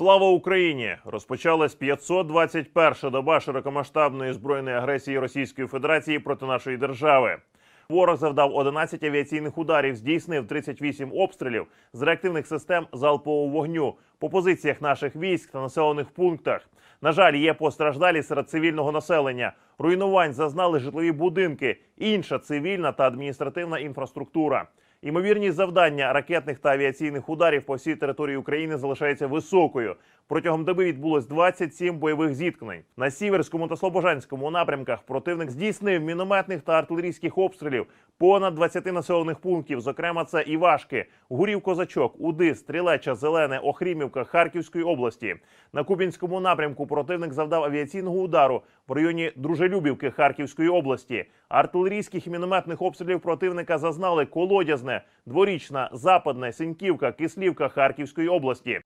Слава Україні! Розпочалась 521 доба широкомасштабної збройної агресії Російської Федерації проти нашої держави. Ворог завдав 11 авіаційних ударів, здійснив 38 обстрілів з реактивних систем залпового вогню по позиціях наших військ та населених пунктах. На жаль, є постраждалі серед цивільного населення. Руйнувань зазнали житлові будинки, інша цивільна та адміністративна інфраструктура. Імовірність завдання ракетних та авіаційних ударів по всій території України залишається високою. Протягом доби відбулось 27 бойових зіткнень. На сіверському та слобожанському напрямках противник здійснив мінометних та артилерійських обстрілів понад 20 населених пунктів. Зокрема, це Івашки, Гурів Козачок, Уди, Стрілеча, Зелене, Охрімівка Харківської області. На Кубінському напрямку противник завдав авіаційного удару в районі Дружелюбівки Харківської області. Артилерійських і мінометних обстрілів противника зазнали Колодязне, Дворічна, Западне, Синьківка, Кислівка Харківської області.